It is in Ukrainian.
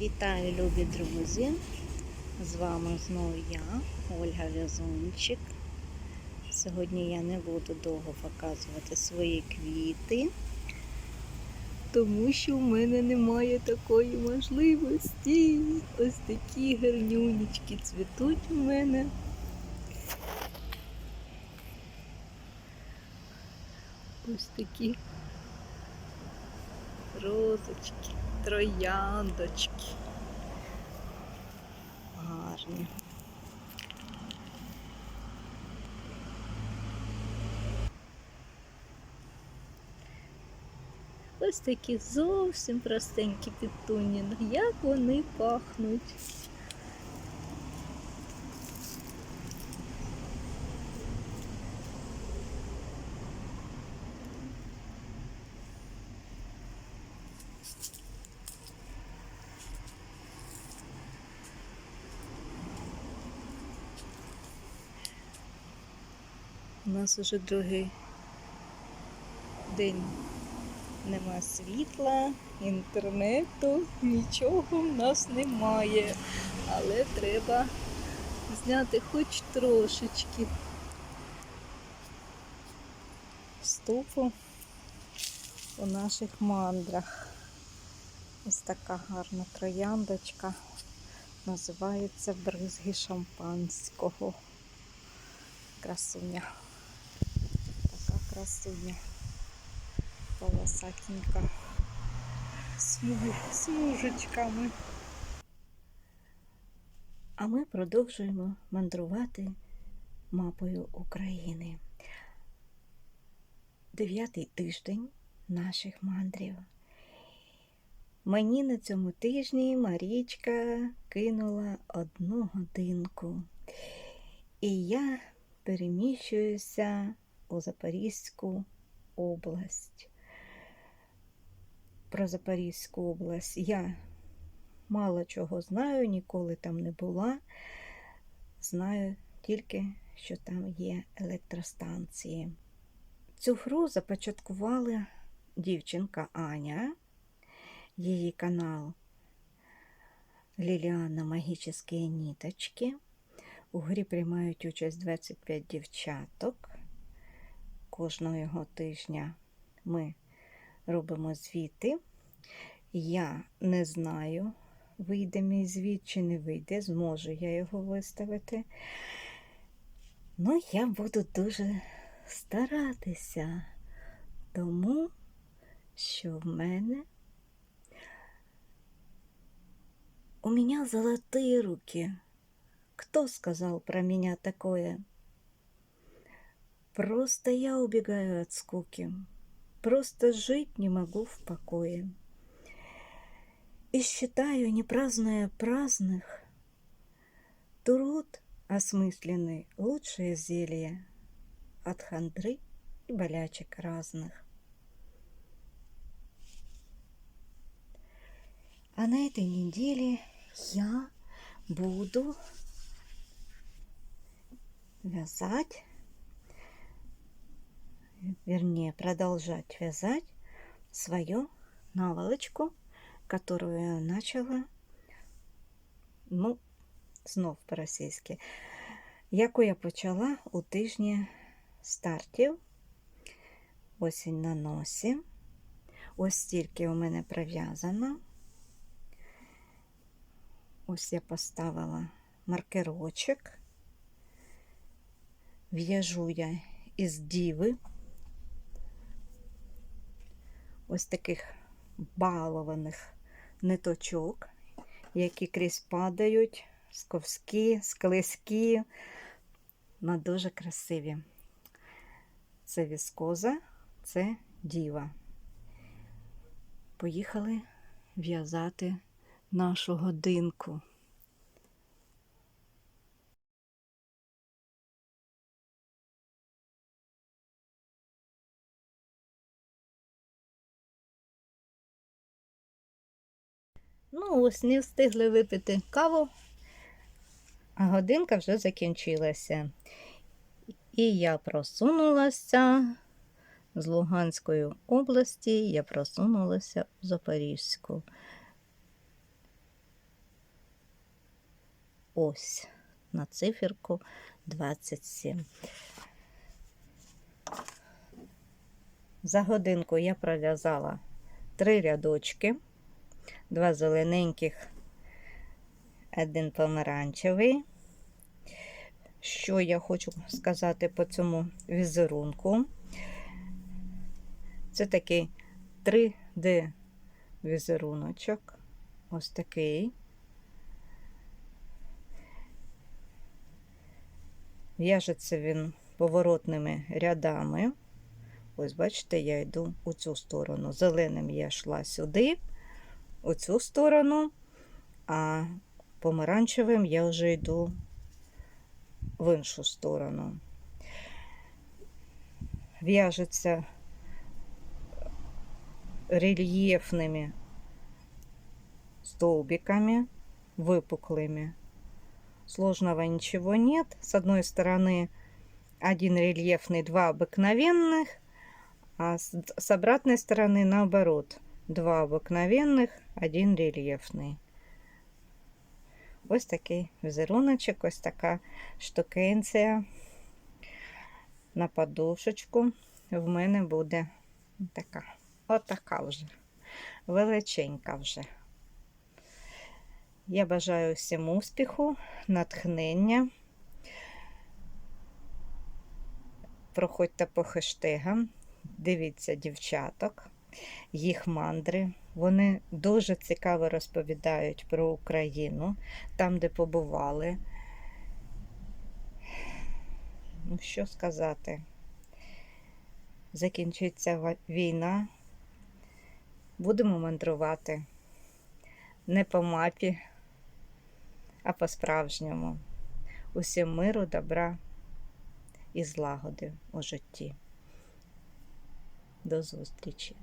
Вітаю, любі друзі! З вами знову я, Ольга В'язунчик. Сьогодні я не буду довго показувати свої квіти, тому що в мене немає такої можливості. Ось такі гарнюнічки цвітуть у мене. Ось такі розочки, трояндочки. Гарні. Ось такі зовсім простенькі пітуні. Ну, Як вони пахнуть. У нас уже другий день нема світла, інтернету, нічого в нас немає. Але треба зняти хоч трошечки вступу у наших мандрах. Ось така гарна трояндочка. Називається бризги шампанського. Красуня. Така красуня. Полосатенька. Смуг... Смужечками. А ми продовжуємо мандрувати мапою України. Дев'ятий тиждень наших мандрів. Мені на цьому тижні Марічка кинула одну годинку. І я переміщуюся у Запорізьку область. Про Запорізьку область я мало чого знаю, ніколи там не була. Знаю тільки, що там є електростанції. Цю гру започаткувала дівчинка Аня, її канал Ліліана Магічні ніточки. У грі приймають участь 25 дівчаток. Кожного тижня ми робимо звіти. Я не знаю, вийде мій звіт чи не вийде, зможу я його виставити. Ну, я буду дуже старатися, тому що в мене у мене золотые руки. Кто сказал про меня такое? Просто я убегаю от скуки. Просто жить не могу в покое. И считаю, не празднуя праздных, труд осмысленный лучшее зелье от хандры и болячек разных. А на этой неделе я буду вязать, вернее, продолжать вязать свою наволочку, которую я начала, ну, знов по-російськи, яку я почала у тижні стартів. Осінь на носі. Ось стільки у мене пров'язано. Ось я поставила маркерочок. В'яжу я із діви. Ось таких балованих ниточок, які крізь падають, сковські, склизькі, але дуже красиві. Це віскоза, це діва. Поїхали в'язати нашу годинку. Ну, ось не встигли випити каву, а годинка вже закінчилася. І я просунулася з Луганської області, я просунулася в Запорізьку. ось на циферку 27. За годинку я пров'язала три рядочки, два зелененьких, один помаранчевий. Що я хочу сказати по цьому візерунку? Це такий 3D візеруночок. Ось такий. В'яжеться він поворотними рядами. Ось, бачите, я йду у цю сторону. Зеленим я йшла сюди, у цю сторону, а помаранчевим я вже йду в іншу сторону. В'яжеться рельефными столбиками, выпуклыми. Сложного ничего нет. С одной стороны один рельефный, два обыкновенных, а с обратной стороны наоборот. Два обыкновенных, один рельефний. Ось такий візеруночок, ось така штукенція на подушечку. В мене буде така. Отака вже. Величенька вже. Я бажаю всім успіху, натхнення. Проходьте по хештегам, дивіться дівчаток, їх мандри. Вони дуже цікаво розповідають про Україну, там, де побували. Ну, що сказати? Закінчиться війна. Будемо мандрувати не по мапі, а по-справжньому. Усім миру, добра і злагоди у житті. До зустрічі!